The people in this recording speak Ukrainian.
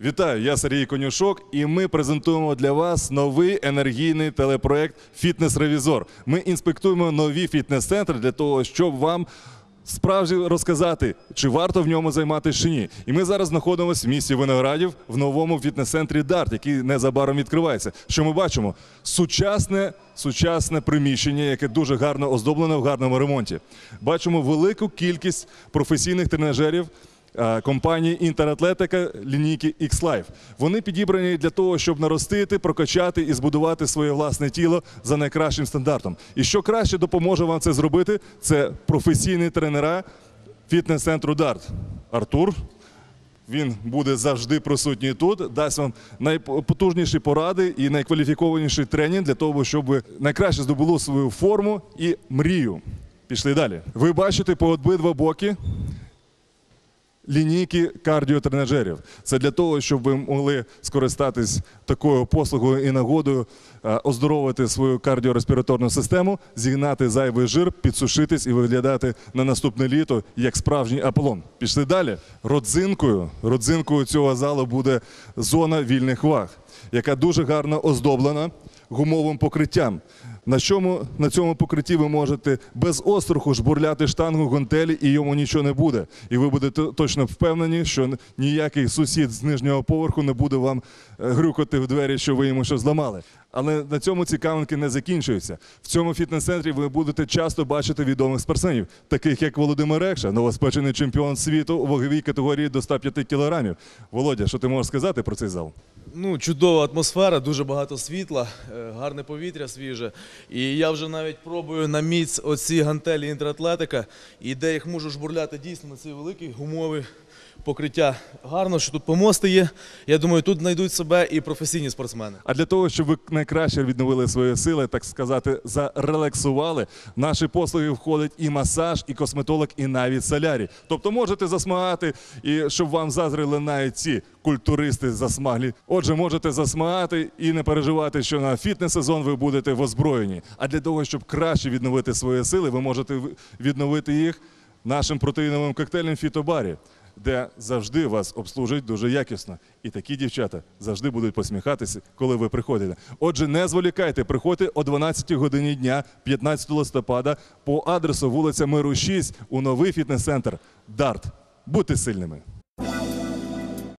Вітаю, я Сергій Конюшок, і ми презентуємо для вас новий енергійний телепроект Фітнес-ревізор. Ми інспектуємо нові фітнес-центри для того, щоб вам справді розказати, чи варто в ньому займатися чи ні. І ми зараз знаходимося в місті Виноградів в новому фітнес-центрі Дарт, який незабаром відкривається. Що ми бачимо? Сучасне, сучасне приміщення, яке дуже гарно оздоблене в гарному ремонті. Бачимо велику кількість професійних тренажерів компанії Інтератлетика лінійки X-Life. Вони підібрані для того, щоб наростити, прокачати і збудувати своє власне тіло за найкращим стандартом. І що краще допоможе вам це зробити, це професійні тренера фітнес-центру Дарт. Артур. Він буде завжди присутній тут, дасть вам найпотужніші поради і найкваліфікованіший тренінг для того, щоб найкраще здобули свою форму і мрію. Пішли далі. Ви бачите по обидва боки лінійки кардіотренажерів. Це для того, щоб ви могли скористатись такою послугою і нагодою, е, оздоровити свою кардіореспіраторну систему, зігнати зайвий жир, підсушитись і виглядати на наступне літо як справжній аполлон. Пішли далі. Родзинкою, родзинкою цього залу буде зона вільних ваг, яка дуже гарно оздоблена гумовим покриттям. На чому на цьому покритті ви можете без остраху жбурляти штангу гантелі і йому нічого не буде. І ви будете точно впевнені, що ніякий сусід з нижнього поверху не буде вам е, грюкати в двері, що ви йому щось зламали. Але на цьому цікавинки не закінчуються. В цьому фітнес-центрі ви будете часто бачити відомих спортсменів, таких як Володимир Рекша, новоспечений чемпіон світу у ваговій категорії до 105 кілограмів. Володя, що ти можеш сказати про цей зал? Ну, чудова атмосфера, дуже багато світла, е, гарне повітря свіже. І я вже навіть пробую на міць оці гантелі інтратлетика, і де їх можу жбурляти дійсно на ці великі гумові покриття. Гарно, що тут помости є. Я думаю, тут знайдуть себе і професійні спортсмени. А для того, щоб ви найкраще відновили свої сили, так сказати, зарелаксували, в наші послуги входить і масаж, і косметолог, і навіть солярій. Тобто можете засмагати, і щоб вам зазрили навіть ці культуристи засмаглі. Отже, можете засмагати і не переживати, що на фітнес-сезон ви будете в озброєнні. А для того, щоб краще відновити свої сили, ви можете відновити їх нашим протеїновим коктейлем фітобарі де завжди вас обслужують дуже якісно. І такі дівчата завжди будуть посміхатися, коли ви приходите. Отже, не зволікайте, приходьте о 12 годині дня, 15 листопада, по адресу вулиця Миру 6 у новий фітнес-центр Дарт. Будьте сильними.